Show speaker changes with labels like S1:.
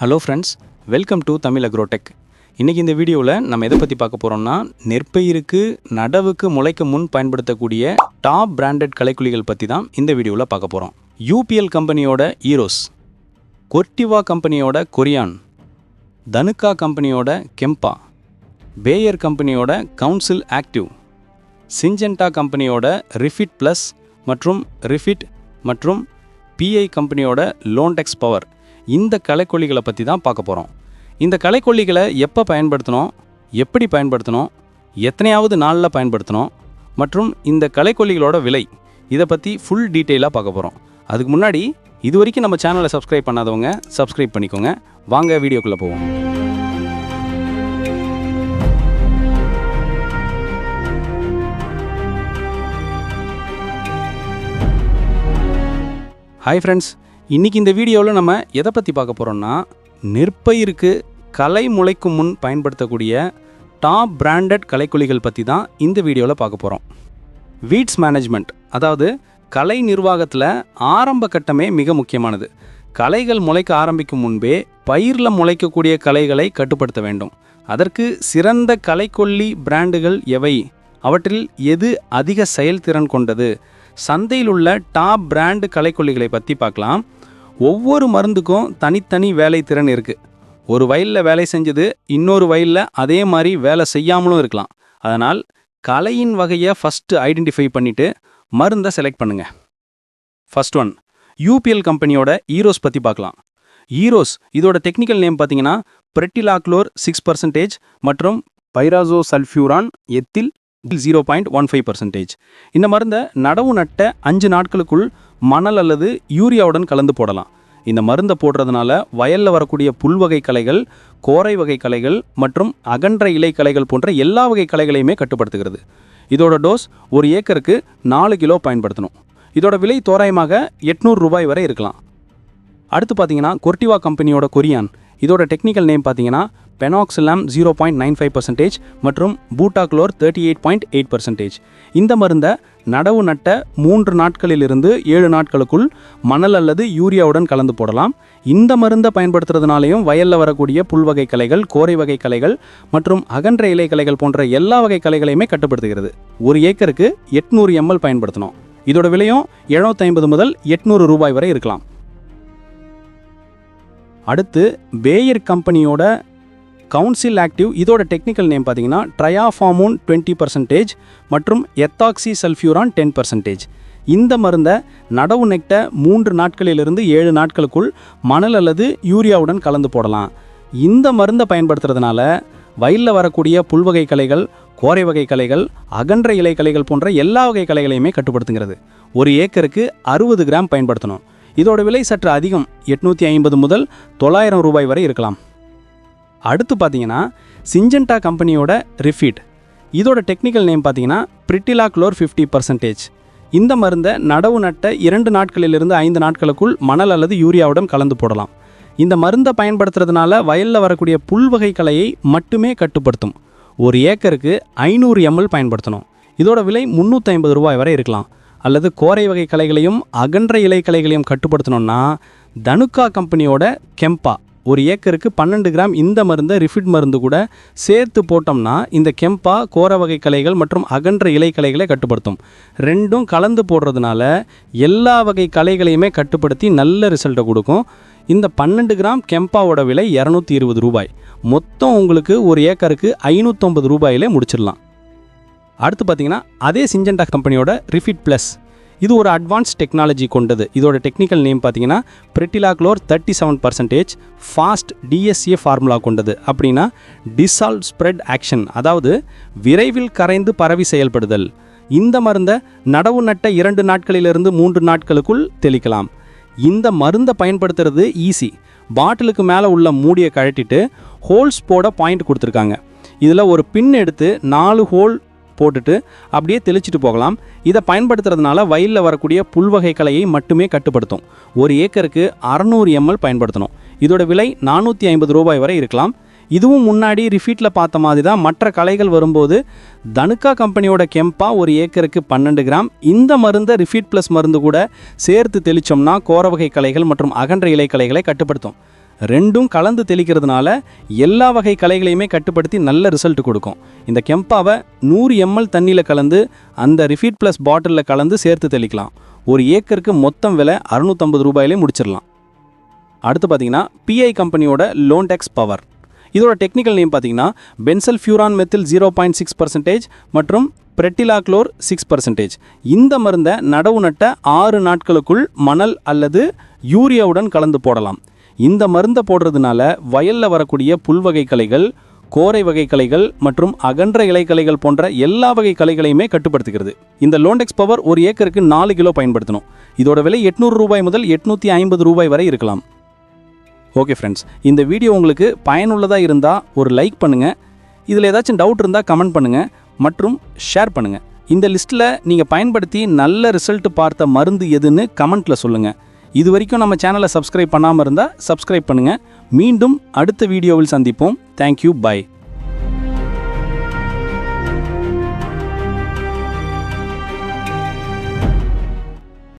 S1: Hello friends welcome to Tamil Agrotech இன்றைக்கி இந்த வீடியோவில் நம்ம எதை பற்றி பார்க்க போகிறோம்னா நெற்பயிருக்கு நடவுக்கு முளைக்கு முன் பயன்படுத்தக்கூடிய டாப் பிராண்டட் கலைக்குழிகள் பற்றி தான் இந்த வீடியோவில் பார்க்க போகிறோம் யூபிஎல் கம்பெனியோட ஈரோஸ் கொர்டிவா கம்பெனியோட கொரியான் தனுக்கா கம்பெனியோட கெம்பா பேயர் கம்பெனியோட கவுன்சில் ஆக்டிவ் சிஞ்சென்டா கம்பெனியோட ரிஃபிட் ப்ளஸ் மற்றும் ரிஃபிட் மற்றும் பிஐ கம்பெனியோட லோன்டெக்ஸ் பவர் இந்த கலைக்கொல்லிகளை பற்றி தான் பார்க்க போகிறோம் இந்த கலைக்கொல்லிகளை எப்போ பயன்படுத்தணும்? எப்படி பயன்படுத்தணும்? எத்தனையாவது நாளில் பயன்படுத்தணும்? மற்றும் இந்த கலைக்கொல்லிகளோட விலை இதை பற்றி ஃபுல் டீட்டெயிலாக பார்க்க போகிறோம் அதுக்கு முன்னாடி இது வரைக்கும் நம்ம சேனலை சப்ஸ்கிரைப் பண்ணாதவங்க சப்ஸ்கிரைப் பண்ணிக்கோங்க. வாங்க வீடியோக்குள்ளே போவோம். ஹாய் ஃப்ரெண்ட்ஸ் இன்றைக்கி இந்த வீடியோவில் நம்ம எதை பற்றி பார்க்க போகிறோம்னா நெற்பயிருக்கு கலை முளைக்கும் முன் பயன்படுத்தக்கூடிய டாப் பிராண்டட் கலைக்குழிகள் பற்றி தான் இந்த வீடியோவில் பார்க்க போகிறோம் வீட்ஸ் மேனேஜ்மெண்ட் அதாவது கலை நிர்வாகத்தில் ஆரம்ப கட்டமே மிக முக்கியமானது. கலைகள் முளைக்க ஆரம்பிக்கும் முன்பே பயிரில் முளைக்கக்கூடிய கலைகளை கட்டுப்படுத்த வேண்டும். அதற்கு சிறந்த கலைக்கொல்லி பிராண்டுகள் எவை? அவற்றில் எது அதிக செயல்திறன் கொண்டது? சந்தையில் உள்ள டாப் பிராண்டு கலைக்கொல்லிகளை பற்றி பார்க்கலாம். ஒவ்வொரு மருந்துக்கும் தனித்தனி வேலை திறன் இருக்குது ஒரு வயலில் வேலை செஞ்சது இன்னொரு வயலில் அதே மாதிரி வேலை செய்யாமலும் இருக்கலாம். அதனால் கலையின் வகையை ஃபஸ்ட்டு ஐடென்டிஃபை பண்ணிவிட்டு மருந்தை செலக்ட் பண்ணுங்க. ஃபஸ்ட் ஒன் யூபிஎல் கம்பெனியோட ஈரோஸ் பற்றி பார்க்கலாம். ஈரோஸ் இதோட டெக்னிக்கல் நேம் பார்த்தீங்கன்னா பிரெட்டிலாக்ளோர் சிக்ஸ் பர்சன்டேஜ் மற்றும் pyrazosulfuron ethyl zero point one five percentage இந்த மருந்தை நடவு நட்ட அஞ்சு நாட்களுக்குள் மணல் அல்லது யூரியாவுடன் கலந்து போடலாம். இந்த மருந்தை போடுறதுனால வயலில் வரக்கூடிய புல்வகை கலைகள் கோரை வகை கலைகள் மற்றும் அகன்ற இலை கலைகள் போன்ற எல்லா வகை கலைகளையுமே கட்டுப்படுத்துகிறது. இதோட டோஸ் ஒரு ஏக்கருக்கு நாலு கிலோ பயன்படுத்தணும். இதோட விலை தோராயமாக எட்நூறு ரூபாய் வரை இருக்கலாம். அடுத்து பார்த்தீங்கன்னா கொர்டிவா கம்பெனியோட கொரியான். இதோட டெக்னிக்கல் நேம் பார்த்தீங்கன்னா penoxsulam zero point nine five percentage மற்றும் butachlor thirty eight point eight percentage. இந்த மருந்தை நடவு நட்ட மூன்று நாட்களிலிருந்து ஏழு நாட்களுக்குள் மணல் அல்லது யூரியாவுடன் கலந்து போடலாம். இந்த மருந்தை பயன்படுத்துறதுனாலையும் வயலில் வரக்கூடிய புல்வகை கலைகள் கோரை வகை கலைகள் மற்றும் அகன்ற இலை கலைகள் போன்ற எல்லா வகை கலைகளையுமே கட்டுப்படுத்துகிறது. ஒரு ஏக்கருக்கு எட்நூறு எம்எல் பயன்படுத்தணும். இதோட விலையும் 750 முதல் எட்நூறு ரூபாய் வரை இருக்கலாம். அடுத்து பேயர் கம்பெனியோட கவுன்சில் ஆக்டிவ் இதோட டெக்னிக்கல் நேம் பார்த்தீங்கன்னா ட்ரையாஃபாமோன் டுவெண்ட்டி பர்சன்டேஜ் மற்றும் எத்தாக்சி சல்ஃபியூரான் டென் பர்சன்டேஜ் இந்த மருந்தை நடவு நெக்ட மூன்று நாட்களிலிருந்து ஏழு நாட்களுக்குள் மணல் அல்லது யூரியாவுடன் கலந்து போடலாம். இந்த மருந்தை பயன்படுத்துறதுனால வயலில் வரக்கூடிய புல்வகை கலைகள் கோரை வகை கலைகள் அகன்ற இலை கலைகள் போன்ற எல்லா வகை கலைகளையுமே கட்டுப்படுத்துகிறது. ஒரு ஏக்கருக்கு அறுபது கிராம் பயன்படுத்தணும். இதோட விலை சற்று அதிகம் எட்நூற்றி ஐம்பது முதல் தொள்ளாயிரம் ரூபாய் வரை இருக்கலாம். அடுத்து பார்த்தீங்கன்னா சிஞ்சென்டா கம்பெனியோட ரிஃபீட் இதோட டெக்னிக்கல் நேம் பார்த்தீங்கன்னா பிரிட்டிலா குளோர் ஃபிஃப்டி பர்சன்டேஜ் இந்த மருந்தை நடவு நட்ட இரண்டு நாட்களிலிருந்து ஐந்து நாட்களுக்குள் மணல் அல்லது யூரியாவுடன் கலந்து போடலாம். இந்த மருந்தை பயன்படுத்துறதுனால வயலில் வரக்கூடிய புல்வகை கலையை மட்டுமே கட்டுப்படுத்தும். ஒரு ஏக்கருக்கு ஐநூறு எம்எல் பயன்படுத்தணும். இதோட விலை முந்நூற்றி ஐம்பது ரூபாய் வரை இருக்கலாம். அல்லது கோரை வகை கலைகளையும் அகன்ற இலை கலைகளையும் கட்டுப்படுத்தணும்னா தனுக்கா கம்பெனியோட கெம்பா ஒரு ஏக்கருக்கு பன்னெண்டு கிராம் இந்த மருந்தை ரிஃபிட் மருந்து கூட சேர்த்து போட்டோம்னா இந்த கெம்பா கோர வகை கலைகள் மற்றும் அகன்ற இலை கலைகளை கட்டுப்படுத்தும். ரெண்டும் கலந்து போடுறதுனால எல்லா வகை கலைகளையுமே கட்டுப்படுத்தி நல்ல ரிசல்ட்டை கொடுக்கும். இந்த பன்னெண்டு கிராம் கெம்பாவோட விலை இரநூத்தி இருபது ரூபாய். மொத்தம் உங்களுக்கு ஒரு ஏக்கருக்கு ஐநூற்றம்பது ரூபாயிலே முடிச்சிடலாம். அடுத்து பார்த்தீங்கன்னா அதே சிஞ்சென்டா கம்பெனியோட ரிஃபிட் ப்ளஸ். இது ஒரு அட்வான்ஸ் டெக்னாலஜி கொண்டது. இதோட டெக்னிக்கல் நேம் பார்த்தீங்கன்னா pretilachlor thirty seven percentage fast DSA formula கொண்டது. அப்படின்னா டிசால்வ் ஸ்ப்ரெட் ஆக்ஷன் அதாவது விரைவில் கரைந்து பரவி செயல்படுதல். இந்த மருந்தை நடவு நட்ட இரண்டு நாட்களிலிருந்து மூன்று நாட்களுக்குள் தெளிக்கலாம். இந்த மருந்தை பயன்படுத்துறது ஈஸி பாட்டிலுக்கு மேலே உள்ள மூடியை கழட்டிட்டு ஹோல்ஸ் போட பாயிண்ட் கொடுத்துருக்காங்க. இதில் ஒரு பின் எடுத்து நாலு ஹோல் போட்டுட்டு அப்படியே தெளிச்சிட்டு போகலாம். இதை பயன்படுத்துறதுனால வயலில் வரக்கூடிய புல்வகை கலையை மட்டுமே கட்டுப்படுத்தும். ஒரு ஏக்கருக்கு அறநூறு எம்எல் பயன்படுத்தணும். இதோட விலை நானூற்றி ஐம்பது ரூபாய் வரை இருக்கலாம். இதுவும் முன்னாடி ரிஃபீட்டில் பார்த்த மாதிரி தான் மற்ற கலைகள் வரும்போது தனுக்கா கம்பெனியோட கெம்பா ஒரு ஏக்கருக்கு பன்னெண்டு கிராம். இந்த மருந்தை ரிஃபீட் ப்ளஸ் மருந்து கூட சேர்த்து தெளித்தோம்னா கோரவகை கலைகள் மற்றும் அகன்ற இலை கலைகளை கட்டுப்படுத்தும். ரெண்டும் கலந்து தெளிக்கிறதுனால எல்லா வகை கலைகளையுமே கட்டுப்படுத்தி நல்ல ரிசல்ட் கொடுக்கும். இந்த கெம்பாவை நூறு எம்எல் தண்ணியில் கலந்து அந்த ரிஃபீட் ப்ளஸ் பாட்டிலில் கலந்து சேர்த்து தெளிக்கலாம். ஒரு ஏக்கருக்கு மொத்தம் விலை அறுநூத்தம்பது ரூபாயிலே முடிச்சிடலாம். அடுத்து பார்த்தீங்கன்னா பிஐ கம்பெனியோட லோன்டெக்ஸ் பவர் இதோட டெக்னிக்கல் நேம் பார்த்தீங்கன்னா bensulfuron methyl zero point six percentage மற்றும் பிரெட்டிலாக்ளோர் சிக்ஸ் பர்சன்டேஜ் இந்த மருந்தை நடவு நட்ட ஆறு நாட்களுக்குள் மணல் அல்லது யூரியாவுடன் கலந்து போடலாம். இந்த மருந்தை போடுறதுனால வயலில் வரக்கூடிய புல்வகை கலைகள் கோரை வகை கலைகள் மற்றும் அகன்ற இலைக்கலைகள் போன்ற எல்லா வகை கலைகளையுமே கட்டுப்படுத்துகிறது. இந்த லோண்டெக்ஸ் பவர் ஒரு ஏக்கருக்கு நாலு கிலோ பயன்படுத்தணும். இதோட விலை எட்நூறு ரூபாய் முதல் எட்நூற்றி ஐம்பது ரூபாய் வரை இருக்கலாம். ஓகே ஃப்ரெண்ட்ஸ் இந்த வீடியோ உங்களுக்கு பயனுள்ளதாக இருந்தால் ஒரு லைக் பண்ணுங்கள் இதில் ஏதாச்சும் டவுட் இருந்தால் கமெண்ட் பண்ணுங்கள் மற்றும் ஷேர் பண்ணுங்கள் இந்த லிஸ்ட்டில் நீங்கள் பயன்படுத்தி நல்ல ரிசல்ட் பார்த்த மருந்து எதுன்னு கமெண்ட்டில் சொல்லுங்கள் இது வரைக்கும் நம்ம சேனலை சப்ஸ்கிரைப் பண்ணாமல் இருந்தால் சப்ஸ்கிரைப் பண்ணுங்கள் மீண்டும் அடுத்த வீடியோவில் சந்திப்போம். Thank you bye